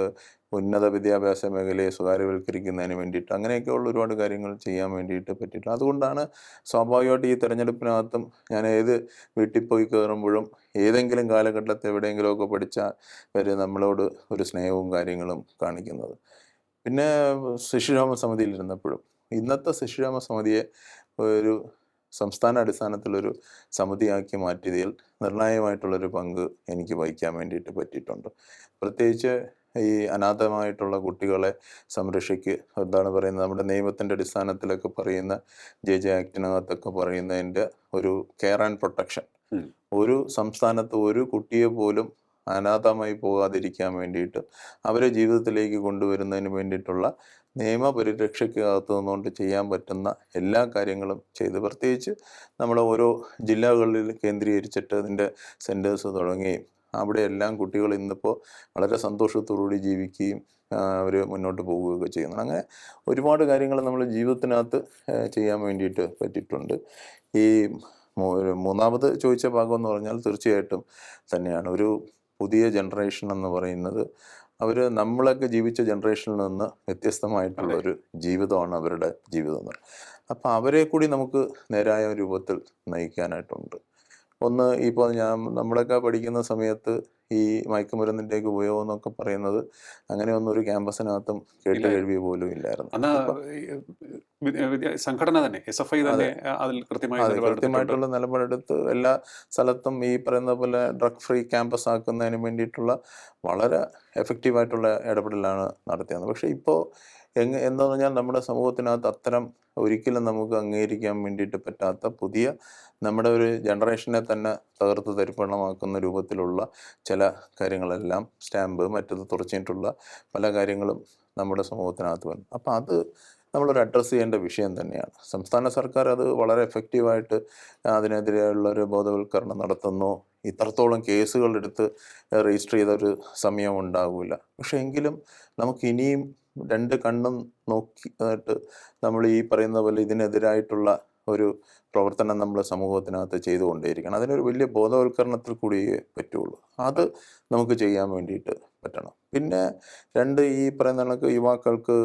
ഉന്നത വിദ്യാഭ്യാസ മേഖലയെ സ്വകാര്യവൽക്കരിക്കുന്നതിന് വേണ്ടിയിട്ട് അങ്ങനെയൊക്കെയുള്ള ഒരുപാട് കാര്യങ്ങൾ ചെയ്യാൻ വേണ്ടിയിട്ട് പറ്റിയിട്ടുണ്ട്. അതുകൊണ്ടാണ് സ്വാഭാവികമായിട്ട് ഈ തെരഞ്ഞെടുപ്പിനകത്തും ഞാൻ ഏത് വീട്ടിൽ പോയി കയറുമ്പോഴും ഏതെങ്കിലും കാലഘട്ടത്തിൽ എവിടെയെങ്കിലുമൊക്കെ പഠിച്ചവർ നമ്മളോട് ഒരു സ്നേഹവും കാര്യങ്ങളും കാണിക്കുന്നത്. പിന്നെ ശിശുരാമ സമിതിയിലിരുന്നപ്പോഴും ഇന്നത്തെ ശിശുരാമ സമിതിയെ ഒരു സംസ്ഥാന അടിസ്ഥാനത്തിലൊരു സമിതിയാക്കി മാറ്റിയതിൽ നിർണായകമായിട്ടുള്ളൊരു പങ്ക് എനിക്ക് വഹിക്കാൻ വേണ്ടിയിട്ട് പറ്റിയിട്ടുണ്ട്. പ്രത്യേകിച്ച് ഈ അനാഥമായിട്ടുള്ള കുട്ടികളെ സംരക്ഷിക്ക് എന്താണ് പറയുന്നത്? നമ്മുടെ നിയമത്തിന്റെ അടിസ്ഥാനത്തിലൊക്കെ പറയുന്ന ജെ ജെ ആക്ടിനകത്തൊക്കെ പറയുന്നതിന്റെ ഒരു കെയർ ആൻഡ് പ്രൊട്ടക്ഷൻ. ഒരു സംസ്ഥാനത്ത് ഒരു കുട്ടിയെ പോലും അനാഥമായി പോകാതിരിക്കാൻ വേണ്ടിയിട്ട് അവരെ ജീവിതത്തിലേക്ക് കൊണ്ടുവരുന്നതിന് വേണ്ടിയിട്ടുള്ള നിയമപരിരക്ഷയ്ക്കകത്ത് നിന്നുകൊണ്ട് ചെയ്യാൻ പറ്റുന്ന എല്ലാ കാര്യങ്ങളും ചെയ്ത് പ്രത്യേകിച്ച് നമ്മൾ ഓരോ ജില്ലകളിൽ കേന്ദ്രീകരിച്ചിട്ട് അതിന്റെ സെന്റേഴ്സ് തുടങ്ങുകയും അവിടെയെല്ലാം കുട്ടികൾ ഇന്നിപ്പോൾ വളരെ സന്തോഷത്തോടുകൂടി ജീവിക്കുകയും അവർ മുന്നോട്ട് പോവുകയൊക്കെ ചെയ്യുന്നു അങ്ങനെ ഒരുപാട് കാര്യങ്ങൾ നമ്മൾ ജീവിതത്തിനകത്ത് ചെയ്യാൻ വേണ്ടിയിട്ട് പറ്റിയിട്ടുണ്ട്. ഈ മൂന്നാമത് ചോദിച്ച ഭാഗം എന്ന് പറഞ്ഞാൽ തീർച്ചയായിട്ടും തന്നെയാണ്. ഒരു പുതിയ ജനറേഷൻ എന്ന് പറയുന്നത് അവർ നമ്മളൊക്കെ ജീവിച്ച ജനറേഷനിൽ നിന്ന് വ്യത്യസ്തമായിട്ടുള്ള ഒരു ജീവിതമാണ് അവരുടെ ജീവിതം എന്ന് പറയുന്നത്. അപ്പം അവരെ കൂടി നമുക്ക് നേരായ രൂപത്തിൽ നയിക്കാനായിട്ടുണ്ട്. ഒന്ന് ഇപ്പോൾ ഞാൻ നമ്മളൊക്കെ പഠിക്കുന്ന സമയത്ത് ഈ മയക്കുമരുന്നിന്റെയൊക്കെ ഉപയോഗം എന്നൊക്കെ പറയുന്നത് അങ്ങനെ ഒന്നും ഒരു ക്യാമ്പസിനകത്തും കേട്ട്. കേൾവി പോലും ഇല്ലായിരുന്നു
സംഘടന തന്നെ എസ് എഫ് ഐ തന്നെ അതിൽ കൃത്യമായി.
കൃത്യമായിട്ടുള്ള നിലപാടെടുത്ത് എല്ലാ സ്ഥലത്തും ഈ പറയുന്ന പോലെ ഡ്രഗ് ഫ്രീ ക്യാമ്പസ് ആക്കുന്നതിന് വേണ്ടിയിട്ടുള്ള വളരെ എഫക്റ്റീവായിട്ടുള്ള ഇടപെടലാണ് നടത്തിയത് പക്ഷേ ഇപ്പോൾ എങ്ങ എന്ന് പറഞ്ഞാൽ നമ്മുടെ സമൂഹത്തിനകത്ത് അത്തരം ഒരിക്കലും നമുക്ക് അംഗീകരിക്കാൻ വേണ്ടിയിട്ട് പറ്റാത്ത പുതിയ നമ്മുടെ ഒരു ജനറേഷനെ തന്നെ തകർത്ത് തരിപ്പണമാക്കുന്ന രൂപത്തിലുള്ള ചില കാര്യങ്ങളെല്ലാം സ്റ്റാമ്പ് മറ്റത് തുറച്ചിട്ടുള്ള പല കാര്യങ്ങളും നമ്മുടെ സമൂഹത്തിനകത്ത് വന്നു. അപ്പം അത് നമ്മളൊരു അഡ്രസ്സ് ചെയ്യേണ്ട വിഷയം തന്നെയാണ്. സംസ്ഥാന സർക്കാർ അത് വളരെ എഫക്റ്റീവായിട്ട് അതിനെതിരെയുള്ള ഒരു ബോധവൽക്കരണം നടത്തുന്നു. ഇത്രത്തോളം കേസുകൾ എടുത്ത് രജിസ്റ്റർ ചെയ്ത ഒരു സമയം ഉണ്ടാകില്ല പക്ഷേ എങ്കിലും നമുക്ക് ഇനിയും രണ്ട് കണ്ണും നോക്കിയിട്ട് നമ്മൾ ഈ പറയുന്ന പോലെ ഇതിനെതിരായിട്ടുള്ള ഒരു പ്രവർത്തനം നമ്മൾ സമൂഹത്തിനകത്ത് ചെയ്തുകൊണ്ടേയിരിക്കണം. അതിനൊരു വലിയ ബോധവൽക്കരണത്തിൽ കൂടിയേ പറ്റുള്ളൂ. അത് നമുക്ക് ചെയ്യാൻ വേണ്ടിയിട്ട് പറ്റണം. പിന്നെ രണ്ട് ഈ പറയുന്ന കണക്ക് യുവാക്കൾക്ക്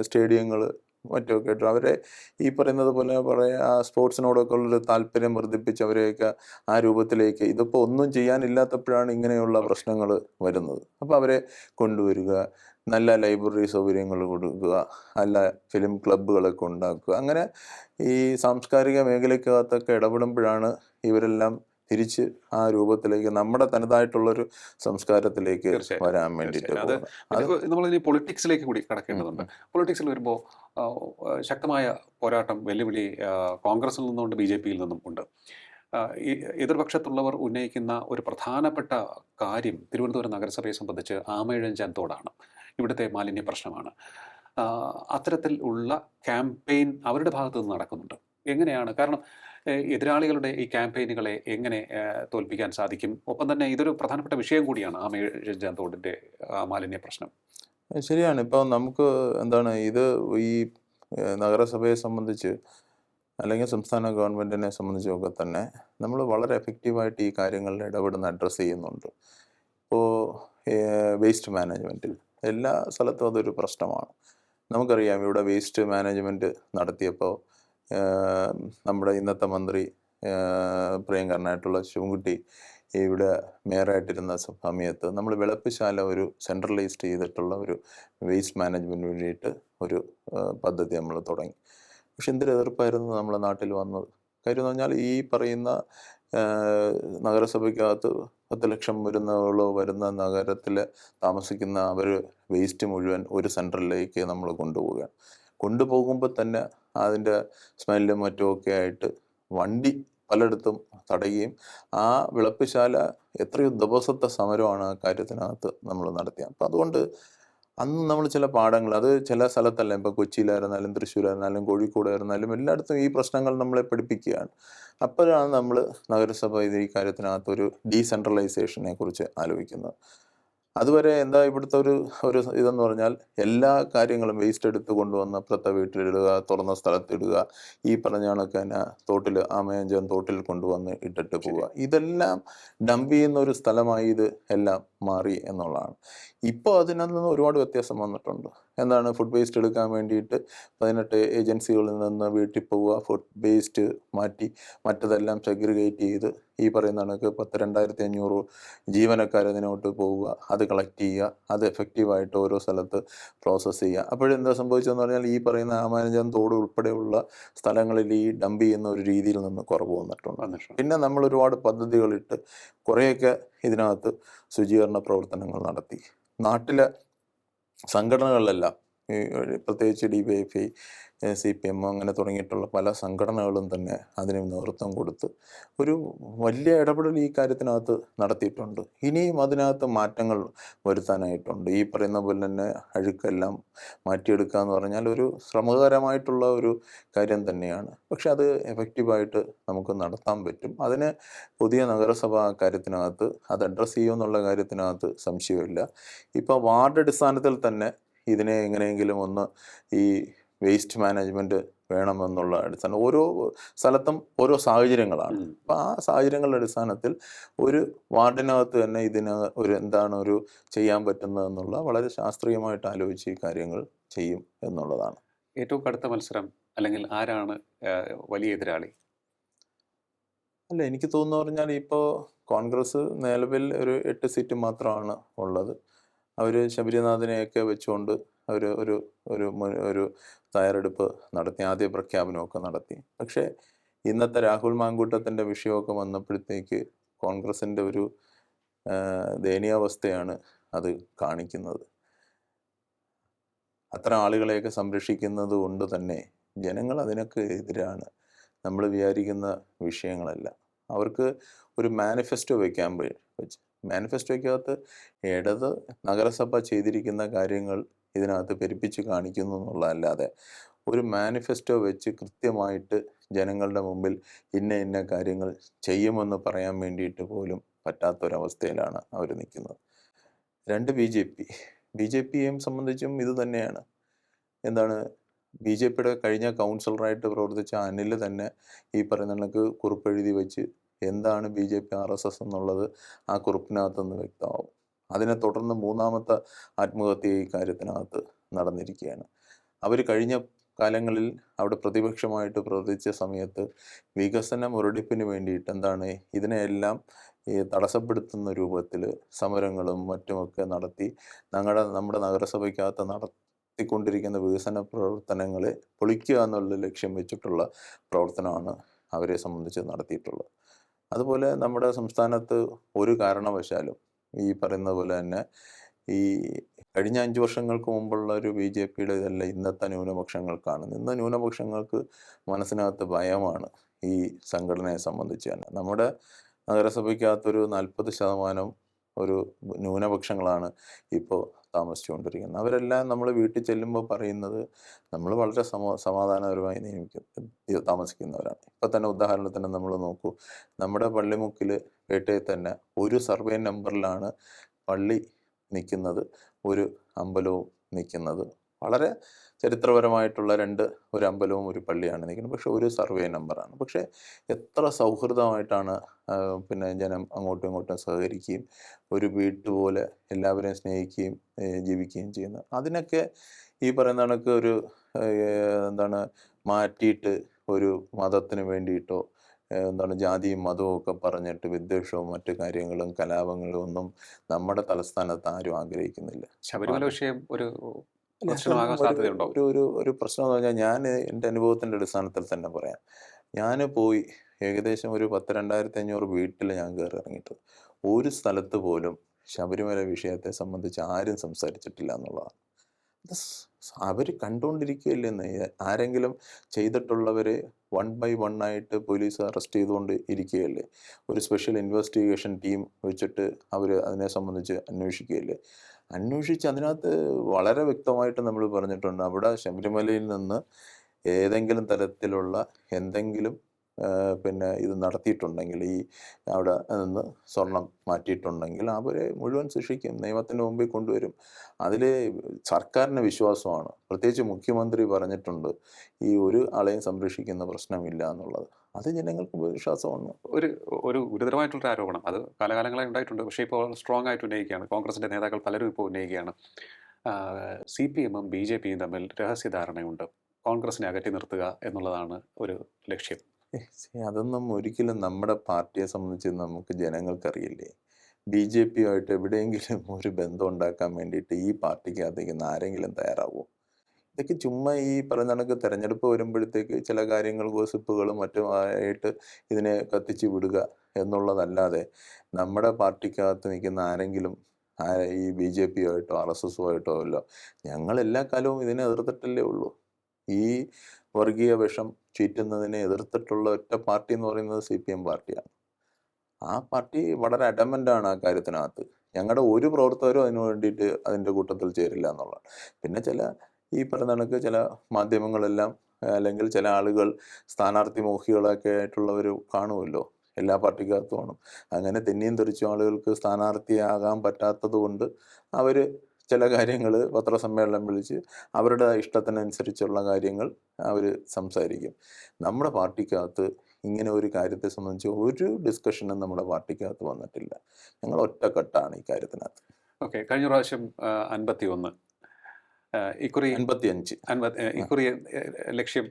സ്റ്റേഡിയങ്ങൾ മറ്റൊക്കെ ആയിട്ട് അവരെ ഈ പറയുന്നത് പോലെ പറയാ ആ സ്പോർട്സിനോടൊക്കെ ഉള്ളൊരു താല്പര്യം വർദ്ധിപ്പിച്ച് അവരെയൊക്കെ ആ രൂപത്തിലേക്ക് ഇതിപ്പോൾ ഒന്നും ചെയ്യാനില്ലാത്തപ്പോഴാണ് ഇങ്ങനെയുള്ള പ്രശ്നങ്ങൾ വരുന്നത്. അപ്പോൾ അവരെ കൊണ്ടുവരിക നല്ല ലൈബ്രറി സൗകര്യങ്ങൾ കൊടുക്കുക നല്ല ഫിലിം ക്ലബ്ബുകളൊക്കെ ഉണ്ടാക്കുക. അങ്ങനെ ഈ സാംസ്കാരിക മേഖലയ്ക്കകത്തൊക്കെ ഇടപെടുമ്പോഴാണ് ഇവരെല്ലാം തിരിച്ച് ആ രൂപത്തിലേക്ക് നമ്മുടെ തനതായിട്ടുള്ളൊരു സംസ്കാരത്തിലേക്ക് വരാൻ വേണ്ടിയിട്ട്
നമ്മളിനി അത്
പോകുന്നത്.
നമ്മൾ ഇനി പൊളിറ്റിക്സിലേക്ക് കൂടി കടക്കേണ്ടതുണ്ട്. പൊളിറ്റിക്സിൽ വരുമ്പോൾ ശക്തമായ പോരാട്ടം വെല്ലുവിളി കോൺഗ്രസിൽ നിന്നുണ്ട് ബി ജെ പിയിൽ നിന്നും ഉണ്ട് എതിർപക്ഷത്തുള്ളവർ ഉന്നയിക്കുന്ന ഒരു പ്രധാനപ്പെട്ട കാര്യം തിരുവനന്തപുരം നഗരസഭയെ സംബന്ധിച്ച് ആമയിഴഞ്ചാൻ തോടാണ്. ഇവിടുത്തെ മാലിന്യ പ്രശ്നമാണ്. അത്തരത്തിൽ ഉള്ള ക്യാമ്പയിൻ അവരുടെ ഭാഗത്ത് നിന്ന് നടക്കുന്നുണ്ട്. എങ്ങനെയാണ്? കാരണം എതിരാളികളുടെ ഈ ക്യാമ്പയിനുകളെ എങ്ങനെ തോൽപ്പിക്കാൻ സാധിക്കും? ഒപ്പം തന്നെ ഇതൊരു പ്രധാനപ്പെട്ട വിഷയം കൂടിയാണ് ആമയിഴഞ്ചാൻ തോടിന്റെ ആ, മാലിന്യ പ്രശ്നം.
ശരിയാണ്. ഇപ്പോൾ നമുക്ക് എന്താണ് ഇത് ഈ നഗരസഭയെ സംബന്ധിച്ച് അല്ലെങ്കിൽ സംസ്ഥാന ഗവൺമെന്റിനെ സംബന്ധിച്ചൊക്കെ തന്നെ നമ്മൾ വളരെ എഫക്റ്റീവായിട്ട് ഈ കാര്യങ്ങളിൽ ഇടപെടുന്ന അഡ്രസ്സ് ചെയ്യുന്നുണ്ട്. ഇപ്പോൾ വേസ്റ്റ് മാനേജ്മെന്റിൽ എല്ലാ സ്ഥലത്തും അതൊരു പ്രശ്നമാണ്. നമുക്കറിയാം ഇവിടെ വേസ്റ്റ് മാനേജ്മെന്റ് നടത്തിയപ്പോൾ നമ്മുടെ ഇന്നത്തെ മന്ത്രി പ്രിയങ്കരനായിട്ടുള്ള ശിവൻകുട്ടി ഇവിടെ മേയറായിട്ടിരുന്ന സമയത്ത് നമ്മൾ വിളപ്പുശാല ഒരു സെൻട്രലൈസ്ഡ് ചെയ്തിട്ടുള്ള ഒരു വേസ്റ്റ് മാനേജ്മെന്റിന് വേണ്ടിയിട്ട് ഒരു പദ്ധതി നമ്മൾ തുടങ്ങി. പക്ഷെ എന്തൊരു എതിർപ്പായിരുന്നു നമ്മുടെ നാട്ടിൽ വന്നത്? കാര്യം എന്ന് പറഞ്ഞാൽ ഈ പറയുന്ന നഗരസഭയ്ക്കകത്ത് പത്ത് ലക്ഷം വരുന്നവളോ വരുന്ന നഗരത്തിൽ താമസിക്കുന്ന അവർ വേസ്റ്റ് മുഴുവൻ ഒരു സെന്ററിലേക്ക് നമ്മൾ കൊണ്ടുപോവുകയാണ്. കൊണ്ടുപോകുമ്പോൾ തന്നെ അതിന്റെ സ്മെല്ലും മറ്റുമൊക്കെ ആയിട്ട് വണ്ടി പലയിടത്തും തടയുകയും ആ വിളപ്പുശാല എത്രയോ ദിവസത്തെ സമരമാണ് ആ കാര്യത്തിനകത്ത് നമ്മൾ നടത്തിയത്. അപ്പം അതുകൊണ്ട് അന്ന് നമ്മൾ ചില പാഠങ്ങൾ അത് ചില സ്ഥലത്തല്ല ഇപ്പം കൊച്ചിയിലായിരുന്നാലും തൃശ്ശൂരായിരുന്നാലും കോഴിക്കോടായിരുന്നാലും എല്ലായിടത്തും ഈ പ്രശ്നങ്ങൾ നമ്മളെ പഠിപ്പിക്കുകയാണ്. അപ്പോഴാണ് നമ്മൾ നഗരസഭ ഇത് ഈ കാര്യത്തിനകത്ത് ഒരു ഡീസെൻട്രലൈസേഷനെ കുറിച്ച് ആലോചിക്കുന്നത്. അതുവരെ എന്താ ഇവിടുത്തെ ഒരു ഒരു ഇതെന്ന് പറഞ്ഞാൽ എല്ലാ കാര്യങ്ങളും വേസ്റ്റ് എടുത്ത് കൊണ്ടുവന്ന് അപ്പുറത്തെ വീട്ടിലിടുക തുറന്ന സ്ഥലത്തിടുക ഈ പറഞ്ഞ കണക്ക് തന്നെ തോട്ടിൽ ആമയഞ്ചൻ തോട്ടിൽ കൊണ്ടുവന്ന് ഇട്ടിട്ട് പോവുക. ഇതെല്ലാം ഡംപ് ചെയ്യുന്ന ഒരു സ്ഥലമായി ഇത് എല്ലാം മാറി എന്നുള്ളതാണ്. ഇപ്പോൾ അതിനകത്ത് നിന്ന് ഒരുപാട് വ്യത്യാസം വന്നിട്ടുണ്ട്. എന്താണ് ഫുഡ് വേസ്റ്റ് എടുക്കാൻ വേണ്ടിയിട്ട് പതിനെട്ട് ഏജൻസികളിൽ നിന്ന് വീട്ടിൽ പോവുക ഫുഡ് വേസ്റ്റ് മാറ്റി മറ്റതെല്ലാം സെഗ്രിഗേറ്റ് ചെയ്ത് ഈ പറയുന്ന കണക്ക് പത്ത് രണ്ടായിരത്തി അഞ്ഞൂറ് ജീവനക്കാർ അതിനോട്ട് പോവുക അത് കളക്ട് ചെയ്യുക അത് എഫക്റ്റീവായിട്ട് ഓരോ സ്ഥലത്ത് പ്രോസസ്സ് ചെയ്യുക. അപ്പോഴെന്താ സംഭവിച്ചതെന്ന് പറഞ്ഞാൽ ഈ പറയുന്ന ആമാനജം തോട് ഉൾപ്പെടെയുള്ള സ്ഥലങ്ങളിൽ ഈ ഡംപ് ചെയ്യുന്ന ഒരു രീതിയിൽ നിന്ന് കുറവ് വന്നിട്ടുണ്ട്. പിന്നെ നമ്മൾ ഒരുപാട് പദ്ധതികളിട്ട് കുറേയൊക്കെ ഇതിനകത്ത് ശുചീകരണ പ്രവർത്തനങ്ങൾ നടത്തി. നാട്ടിലെ സംഘടനകളിലെല്ലാം. പ്രത്യേകിച്ച് D Y F I C P M അങ്ങനെ തുടങ്ങിയിട്ടുള്ള പല സംഘടനകളും തന്നെ അതിന് നേതൃത്വം കൊടുത്ത് ഒരു വലിയ ഇടപെടൽ ഈ കാര്യത്തിനകത്ത് നടത്തിയിട്ടുണ്ട്. ഇനിയും അതിനകത്ത് മാറ്റങ്ങൾ വരുത്താനായിട്ടുണ്ട്. ഈ പറയുന്ന പോലെ തന്നെ അഴുക്കെല്ലാം മാറ്റിയെടുക്കുക എന്ന് പറഞ്ഞാൽ ഒരു ശ്രമകരമായിട്ടുള്ള ഒരു കാര്യം തന്നെയാണ്. പക്ഷെ അത് എഫക്റ്റീവായിട്ട് നമുക്ക് നടത്താൻ പറ്റും. അതിന് പുതിയ നഗരസഭ കാര്യത്തിനകത്ത് അത് അഡ്രസ്സ് ചെയ്യുമെന്നുള്ള കാര്യത്തിനകത്ത് സംശയമില്ല. ഇപ്പോൾ വാർഡ് അടിസ്ഥാനത്തിൽ തന്നെ ഇതിനെ എങ്ങനെയെങ്കിലും ഒന്ന് ഈ വേസ്റ്റ് മാനേജ്മെന്റ് വേണമെന്നുള്ള അടിസ്ഥാനം ഓരോ സ്ഥലത്തും ഓരോ സാഹചര്യങ്ങളാണ്. അപ്പം ആ സാഹചര്യങ്ങളുടെ അടിസ്ഥാനത്തിൽ ഒരു വാർഡിനകത്ത് തന്നെ ഇതിന് ഒരു എന്താണ് ഒരു ചെയ്യാൻ പറ്റുന്നതെന്നുള്ള വളരെ ശാസ്ത്രീയമായിട്ട് ആലോചിച്ച് ഈ കാര്യങ്ങൾ ചെയ്യും എന്നുള്ളതാണ്.
ഏറ്റവും കടുത്ത മത്സരം അല്ലെങ്കിൽ ആരാണ് വലിയ എതിരാളി?
അല്ല എനിക്ക് തോന്നുന്നു പറഞ്ഞാൽ ഇപ്പോൾ കോൺഗ്രസ് നിലവിൽ ഒരു എട്ട് സീറ്റ് മാത്രമാണ് ഉള്ളത്. അവർ ശബരിനാഥനെയൊക്കെ വെച്ചുകൊണ്ട് അവർ ഒരു ഒരു ഒരു തയ്യാറെടുപ്പ് നടത്തി ആദ്യ പ്രഖ്യാപനമൊക്കെ നടത്തി. പക്ഷേ ഇന്നത്തെ രാഹുൽ മാങ്കൂട്ടത്തിന്റെ വിഷയമൊക്കെ വന്നപ്പോഴത്തേക്ക് കോൺഗ്രസിന്റെ ഒരു ദയനീയാവസ്ഥയാണ് അത് കാണിക്കുന്നത്. അത്ര ആളുകളെയൊക്കെ സംരക്ഷിക്കുന്നത് കൊണ്ട് തന്നെ ജനങ്ങൾ അതിനൊക്കെ എതിരാണ്. നമ്മൾ വിചാരിക്കുന്ന വിഷയങ്ങളല്ല. അവർക്ക് ഒരു മാനിഫെസ്റ്റോ വയ്ക്കാൻ വെച്ച് മാനിഫെസ്റ്റോയ്ക്കകത്ത് ഇടത് നഗരസഭ ചെയ്തിരിക്കുന്ന കാര്യങ്ങൾ ഇതിനകത്ത് പെരുപ്പിച്ച് കാണിക്കുന്നു എന്നുള്ളതല്ലാതെ ഒരു മാനിഫെസ്റ്റോ വെച്ച് കൃത്യമായിട്ട് ജനങ്ങളുടെ മുമ്പിൽ ഇന്ന ഇന്ന കാര്യങ്ങൾ ചെയ്യുമെന്ന് പറയാൻ വേണ്ടിയിട്ട് പോലും പറ്റാത്തൊരവസ്ഥയിലാണ് അവർ നിൽക്കുന്നത്. രണ്ട് B J P. B J പിയെയും സംബന്ധിച്ചും ഇത് തന്നെയാണ്. എന്താണ്? ബി ജെ പിയുടെ കഴിഞ്ഞ കൗൺസിലറായിട്ട് പ്രവർത്തിച്ച അനിൽ തന്നെ ഈ പറയുന്ന കണക്ക് കുറിപ്പെഴുതി വെച്ച് എന്താണ് B J P R S S എന്നുള്ളത് ആ കുറിപ്പിനകത്തുനിന്ന് വ്യക്തമാവും. അതിനെ തുടർന്ന് മൂന്നാമത്തെ ആത്മഹത്യ ഈ കാര്യത്തിനകത്ത് നടന്നിരിക്കുകയാണ്. അവർ കഴിഞ്ഞ കാലങ്ങളിൽ അവിടെ പ്രതിപക്ഷമായിട്ട് പ്രവർത്തിച്ച സമയത്ത് വികസന മുരടിപ്പിന് വേണ്ടിയിട്ട് എന്താണ് ഇതിനെയെല്ലാം ഈ തടസ്സപ്പെടുത്തുന്ന രൂപത്തിൽ സമരങ്ങളും മറ്റുമൊക്കെ നടത്തി ഞങ്ങളുടെ നമ്മുടെ നഗരസഭയ്ക്കകത്ത് നടത്തിക്കൊണ്ടിരിക്കുന്ന വികസന പ്രവർത്തനങ്ങളെ പൊളിക്കുക എന്നുള്ള ലക്ഷ്യം വെച്ചിട്ടുള്ള പ്രവർത്തനമാണ് അവരെ സംബന്ധിച്ച് നടത്തിയിട്ടുള്ളത്. അതുപോലെ നമ്മുടെ സംസ്ഥാനത്ത് ഒരു കാരണവശാലും ഈ പറയുന്ന പോലെ തന്നെ ഈ കഴിഞ്ഞ അഞ്ച് വർഷങ്ങൾക്ക് മുമ്പുള്ള ഒരു ബി ജെ പിയുടെ ഇതല്ല ഇന്നത്തെ ന്യൂനപക്ഷങ്ങൾക്കാണ്. ഇന്ന് ന്യൂനപക്ഷങ്ങൾക്ക് മനസ്സിനകത്ത് ഭയമാണ് ഈ സംഘടനയെ സംബന്ധിച്ച് തന്നെ. നമ്മുടെ നഗരസഭയ്ക്കകത്തൊരു നാൽപ്പത് ശതമാനം ഒരു ന്യൂനപക്ഷങ്ങളാണ് ഇപ്പോൾ താമസിച്ചുകൊണ്ടിരിക്കുന്നത് അവരെല്ലാം നമ്മൾ വീട്ടിൽ ചെല്ലുമ്പോൾ പറയുന്നത് നമ്മൾ വളരെ സമ സമാധാനപരമായി നിയമിക്കുന്നത് താമസിക്കുന്നവരാണ്. ഇപ്പം തന്നെ ഉദാഹരണത്തിന് നമ്മൾ നോക്കൂ നമ്മുടെ പള്ളിമുക്കിൽ പേട്ടയിൽ തന്നെ ഒരു സർവേ നമ്പറിലാണ് പള്ളി നിൽക്കുന്നത് ഒരു അമ്പലവും നിൽക്കുന്നത് വളരെ ചരിത്രപരമായിട്ടുള്ള രണ്ട് ഒരു അമ്പലവും ഒരു പള്ളിയാണ് നിൽക്കുന്നത്. പക്ഷേ ഒരു സർവേ നമ്പറാണ്. പക്ഷേ എത്ര സൗഹൃദമായിട്ടാണ് പിന്നെ ജനം അങ്ങോട്ടും ഇങ്ങോട്ടും സഹകരിക്കുകയും ഒരു വീട്ടുപോലെ എല്ലാവരെയും സ്നേഹിക്കുകയും ജീവിക്കുകയും ചെയ്യുന്നത്. അതിനൊക്കെ ഈ പറയുന്ന കണക്ക് ഒരു എന്താണ് മാറ്റിയിട്ട് ഒരു മതത്തിന് വേണ്ടിയിട്ടോ എന്താണ് ജാതിയും മതവും ഒക്കെ പറഞ്ഞിട്ട് വിദ്വേഷവും മറ്റു കാര്യങ്ങളും കലാപങ്ങളും ഒന്നും നമ്മുടെ തലസ്ഥാനത്ത് ആരും ആഗ്രഹിക്കുന്നില്ല.
ശബരിമല വിഷയം ഒരു
ഒരു- ഒരു ഒരു ഒരു പ്രശ്നം എന്ന് പറഞ്ഞാൽ ഞാൻ എന്റെ അനുഭവത്തിന്റെ അടിസ്ഥാനത്തിൽ തന്നെ പറയാം. ഞാൻ പോയി ഏകദേശം ഒരു പത്ത് രണ്ടായിരത്തി അഞ്ഞൂറ് വീട്ടിൽ ഞാൻ കയറി ഇറങ്ങിയിട്ട് ഒരു സ്ഥലത്ത് പോലും ശബരിമല വിഷയത്തെ സംബന്ധിച്ച് ആരും സംസാരിച്ചിട്ടില്ല എന്നുള്ളതാണ്. അവർ കണ്ടുകൊണ്ടിരിക്കുകയല്ലെന്ന് ആരെങ്കിലും ചെയ്തിട്ടുള്ളവരെ വൺ ബൈ വൺ ആയിട്ട് പോലീസ് അറസ്റ്റ് ചെയ്തുകൊണ്ട് ഇരിക്കുകയല്ലേ. ഒരു സ്പെഷ്യൽ ഇൻവെസ്റ്റിഗേഷൻ ടീം വെച്ചിട്ട് അവർ അതിനെ സംബന്ധിച്ച് അന്വേഷിക്കുകയല്ലേ. അന്വേഷിച്ച് അതിനകത്ത് വളരെ വ്യക്തമായിട്ട് നമ്മൾ പറഞ്ഞിട്ടുണ്ട്. അവിടെ ശബരിമലയിൽ നിന്ന് ഏതെങ്കിലും തരത്തിലുള്ള എന്തെങ്കിലും പിന്നെ ഇത് നടത്തിയിട്ടുണ്ടെങ്കിൽ ഈ അവിടെ നിന്ന് സ്വർണം മാറ്റിയിട്ടുണ്ടെങ്കിൽ അവരെ മുഴുവൻ ശിക്ഷിക്കും നിയമത്തിന്റെ മുമ്പിൽ കൊണ്ടുവരും. അതിൽ സർക്കാരിന്റെ വിശ്വാസമാണ്. പ്രത്യേകിച്ച് മുഖ്യമന്ത്രി പറഞ്ഞിട്ടുണ്ട് ഈ ഒരു ആളെയും സംരക്ഷിക്കുന്ന പ്രശ്നമില്ല എന്നുള്ളത്. അത് ജനങ്ങൾക്ക് വിശ്വാസമാണ്
ഒരു ഒരു ഗുരുതരമായിട്ടുള്ള ആരോപണം. അത് കാലകാലങ്ങളായി ഉണ്ടായിട്ടുണ്ട്. പക്ഷേ ഇപ്പോൾ സ്ട്രോങ് ആയിട്ട് ഉന്നയിക്കുകയാണ്. കോൺഗ്രസിന്റെ നേതാക്കൾ പലരും ഇപ്പോൾ ഉന്നയിക്കുകയാണ്. സി പി എമ്മും ബി ജെ പിയും തമ്മിൽ രഹസ്യധാരണയുണ്ട്. കോൺഗ്രസിനെ അകറ്റി നിർത്തുക എന്നുള്ളതാണ് ഒരു ലക്ഷ്യം.
അതൊന്നും ഒരിക്കലും നമ്മുടെ പാർട്ടിയെ സംബന്ധിച്ച് നമുക്ക് ജനങ്ങൾക്കറിയില്ലേ? ബി ജെ പിയുമായിട്ട് എവിടെയെങ്കിലും ഒരു ബന്ധം ഉണ്ടാക്കാൻ വേണ്ടിയിട്ട് ഈ പാർട്ടിക്ക് അതിന് ആരെങ്കിലും തയ്യാറാവുമോ ഇതൊക്കെ ചുമ്മാ ഈ പറഞ്ഞ കണക്ക് തെരഞ്ഞെടുപ്പ് വരുമ്പോഴത്തേക്ക് ചില കാര്യങ്ങൾ ഗോസിപ്പുകളും മറ്റുമായിട്ട് ഇതിനെ കത്തിച്ച് വിടുക എന്നുള്ളതല്ലാതെ നമ്മുടെ പാർട്ടിക്കകത്ത് നിൽക്കുന്ന ആരെങ്കിലും ആരെ ഈ ബി ജെ പിയുമായിട്ടോ ആർ എസ് എസുമായിട്ടോ അല്ലോ ഞങ്ങൾ എല്ലാ കാലവും ഇതിനെ എതിർത്തിട്ടല്ലേ ഉള്ളൂ. ഈ വർഗീയ വിഷം ചീറ്റുന്നതിനെ എതിർത്തിട്ടുള്ള ഒറ്റ പാർട്ടി എന്ന് പറയുന്നത് സി പി എം പാർട്ടിയാണ്. ആ പാർട്ടി വളരെ അഡമന്റാണ് ആ കാര്യത്തിനകത്ത്. ഞങ്ങളുടെ ഒരു പ്രവർത്തകരും അതിനു വേണ്ടിയിട്ട് അതിന്റെ കൂട്ടത്തിൽ ചേരില്ല എന്നുള്ളതാണ്. പിന്നെ ചില ഈ പറഞ്ഞ കണക്ക് ചില മാധ്യമങ്ങളെല്ലാം അല്ലെങ്കിൽ ചില ആളുകൾ സ്ഥാനാർത്ഥി മോഹികളൊക്കെ ആയിട്ടുള്ളവർ കാണുമല്ലോ. എല്ലാ പാർട്ടിക്കകത്തും കാണും അങ്ങനെ തെന്നിയും തെറിച്ചും ആളുകൾക്ക് സ്ഥാനാർത്ഥിയാകാൻ പറ്റാത്തത് കൊണ്ട് അവർ ചില കാര്യങ്ങൾ പത്രസമ്മേളനം വിളിച്ച് അവരുടെ ഇഷ്ടത്തിനനുസരിച്ചുള്ള കാര്യങ്ങൾ അവർ സംസാരിക്കും. നമ്മുടെ പാർട്ടിക്കകത്ത് ഇങ്ങനെ ഒരു കാര്യത്തെ സംബന്ധിച്ച് ഒരു ഡിസ്കഷനും നമ്മുടെ പാർട്ടിക്കകത്ത് വന്നിട്ടില്ല. ഞങ്ങൾ ഒറ്റക്കെട്ടാണ് ഈ കാര്യത്തിനകത്ത്.
ഓക്കെ കഴിഞ്ഞ പ്രാവശ്യം അൻപത്തി ഒന്ന് ഇക്കുറി
അൻപത്തി അഞ്ച്
അൻപത്തി ഇക്കുറി ലക്ഷ്യം?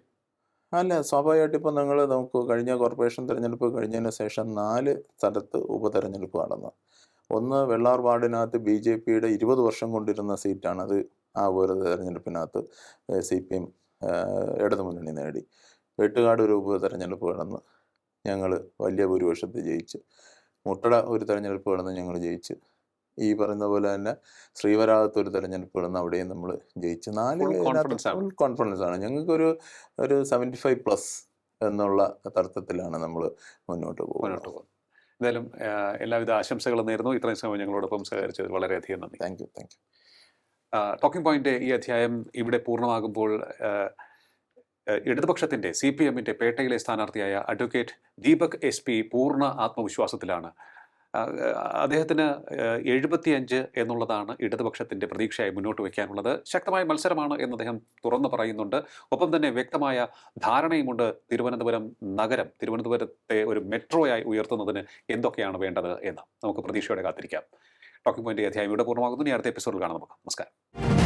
അല്ല സ്വാഭാവികമായിട്ട് ഇപ്പം നിങ്ങൾ നമുക്ക് കഴിഞ്ഞ കോർപ്പറേഷൻ തിരഞ്ഞെടുപ്പ് കഴിഞ്ഞതിന് ശേഷം നാല് സ്ഥലത്ത് ഉപതെരഞ്ഞെടുപ്പ് നടന്നു. ഒന്ന് വെള്ളാർ വാർഡിനകത്ത് ബി ജെ പിയുടെ ഇരുപത് വർഷം കൊണ്ടിരുന്ന സീറ്റാണ്. അത് ആ ഒരു തെരഞ്ഞെടുപ്പിനകത്ത് സി പി എം ഇടതുമുന്നണി നേടി. വെട്ടുകാട് ഒരു ഉപതെരഞ്ഞെടുപ്പ് കടന്ന് ഞങ്ങൾ വലിയ ഭൂരിപക്ഷത്തിൽ ജയിച്ച്. മുട്ടട ഒരു തെരഞ്ഞെടുപ്പ് കടന്ന് ഞങ്ങൾ ജയിച്ച്. ഈ പറയുന്ന പോലെ തന്നെ ശ്രീവരാഗത്ത് ഒരു തെരഞ്ഞെടുപ്പ് കടന്ന് അവിടെയും നമ്മൾ ജയിച്ച്. നാല്. ഫുൾ കോൺഫിഡൻസ് ആണ്. ഞങ്ങൾക്കൊരു ഒരു സെവന്റി ഫൈവ് പ്ലസ് എന്നുള്ള തർത്ഥത്തിലാണ് നമ്മൾ മുന്നോട്ട് പോകുന്നത്.
പോകും എന്തായാലും എല്ലാവിധ ആശംസകളും നേരുന്നു. ഇത്രയും സമയം ഞങ്ങളോടൊപ്പം സഹകരിച്ചത് വളരെയധികം നന്ദി.
Thank you thank you
talking point ഈ അധ്യായം ഇവിടെ പൂർണമാകുമ്പോൾ ഇടതുപക്ഷത്തിന്റെ സി പി എമ്മിന്റെ പേട്ടയിലെ സ്ഥാനാർത്ഥിയായ അഡ്വക്കേറ്റ് ദീപക് എസ് പി പൂർണ ആത്മവിശ്വാസത്തിലാണ് അദ്ദേഹത്തിന് എഴുപത്തിയഞ്ച് എന്നുള്ളതാണ് ഇടതുപക്ഷത്തിന്റെ പ്രതീക്ഷയായി മുന്നോട്ട് വയ്ക്കാനുള്ളത്. ശക്തമായ മത്സരമാണ് എന്ന് അദ്ദേഹം തുറന്നു പറയുന്നുണ്ട്. ഒപ്പം തന്നെ വ്യക്തമായ ധാരണയുമുണ്ട് തിരുവനന്തപുരം നഗരം തിരുവനന്തപുരത്തെ ഒരു മെട്രോയായി ഉയർത്തുന്നതിന് എന്തൊക്കെയാണ് വേണ്ടത് എന്ന് നമുക്ക് പ്രതീക്ഷയോടെ കാത്തിരിക്കാം. ടോക്കിംഗ് പോയിന്റ് ഈ അധ്യായം ഇവിടെ പൂർണമാകുന്നു. ഇനി അടുത്ത എപ്പിസോഡിൽ കാണാം നമുക്ക്. നമസ്കാരം.